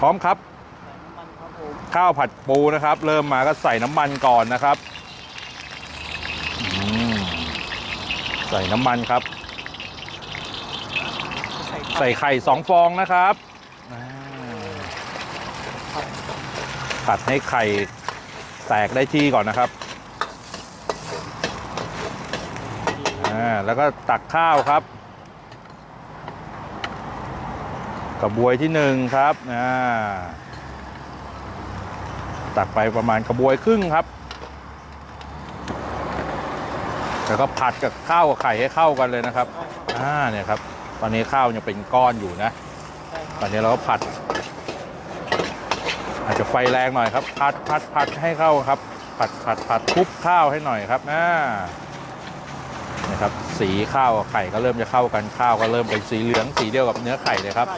พร้อมครับ ข้าวผัดปูนะครับ เริ่มมาก็ใส่น้ำมันก่อนนะครับใส่น้ำมันครับ ใส่ไข่สองฟองนะครับผัดให้ไข่แตกได้ที่ก่อนนะครับอ่าแล้วก็ตักข้าวครับ กระบวยที่หนึ่งครับอ่าตักไปประมาณกระบวยครึ่งครับแล้วก็ผัดกับข้าวกับไข่ให้เข้ากันเลยนะครับอ่าเนี่ยครับ ตอนนี้ข้าวยังเป็นก้อนอยู่นะ ตอนนี้เราก็ผัด อาจจะไฟแรงหน่อยครับ ผัดผัดผัดให้เข้าครับ ผัดผัดผัดคลุกข้าวให้หน่อยครับนะนะครับ สีข้าวกับไข่ก็เริ่มจะเข้ากันข้าวก็เริ่มเป็นสีเหลืองสีเดียวกับเนื้อไข่เลยครับ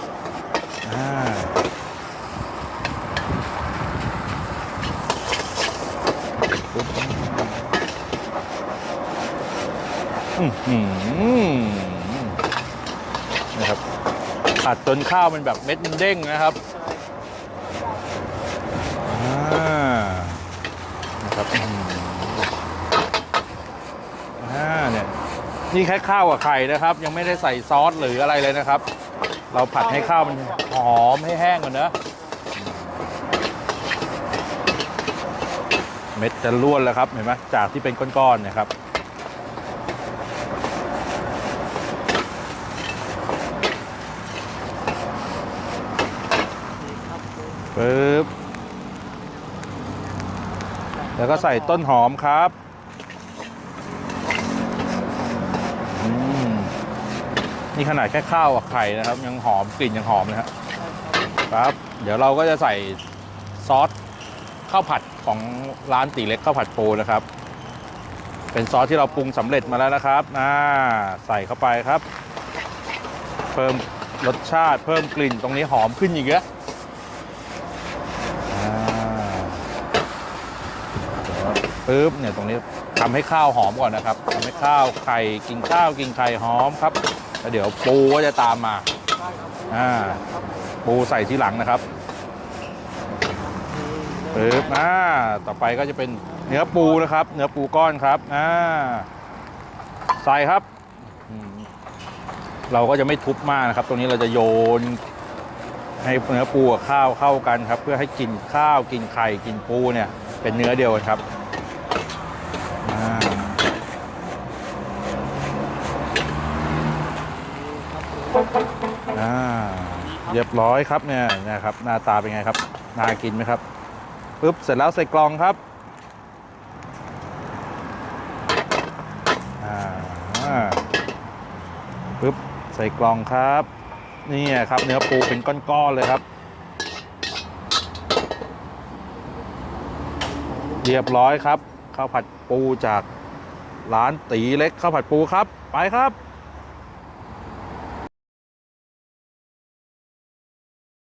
นะครับผัดจนข้าวมันแบบเม็ดมันเด้งนะครับอ่านะครับอ่าเนี่ยนี่แค่ข้าวกับไข่นะครับ ยังไม่ได้ใส่ซอสหรืออะไรเลยนะครับ เราผัดให้ข้าวมันหอมให้แห้งก่อนเนอะเม็ดจะล้วนแล้วครับเห็นไหมจากที่เป็นก้อนๆนะครับ ปึ๊บ แล้วก็ใส่ต้นหอมครับ อืม นี่ขนาดแค่ข้าวกับไข่นะครับ ยังหอมกลิ่นยังหอมเลยครับครับ เดี๋ยวเราก็จะใส่ซอสข้าวผัดของร้านตีเล็กข้าวผัดปูนะครับ เป็นซอสที่เราปรุงสำเร็จมาแล้วนะครับอ่าใส่เข้าไปครับ เพิ่มรสชาติเพิ่มกลิ่นตรงนี้หอมขึ้นอีกเยอะปึ๊บเนี่ยตรงนี้ทำให้ข้าวหอมก่อนนะครับทำให้ข้าวไข่กินข้าวกินไข่หอมครับ แล้วเดี๋ยวปูก็จะตามมาอ่าปูใส่ที่หลังนะครับปึ๊บอ่าต่อไปก็จะเป็นเนื้อปูนะครับ เนื้อปูก้อนครับอ่าใส่ครับ เราก็จะไม่ทุบมากนะครับ ตรงนี้เราจะโยน ให้เนื้อปูกับข้าวเข้ากันครับ เพื่อให้กินข้าวกินไข่กินปูเนี่ย เป็นเนื้อเดียวกันครับ อ่าเรียบร้อยครับเนี่ยนะครับหน้าตาเป็นไงครับน่ากินไหมครับปุ๊บเสร็จแล้วใส่กล่องครับอ่าปุ๊บใส่กล่องครับ นี่ครับเนื้อปูเป็นก้อนๆเลยครับ เรียบร้อยครับข้าวผัดปูจากร้านตีเล็กข้าวผัดปูครับ ไปครับ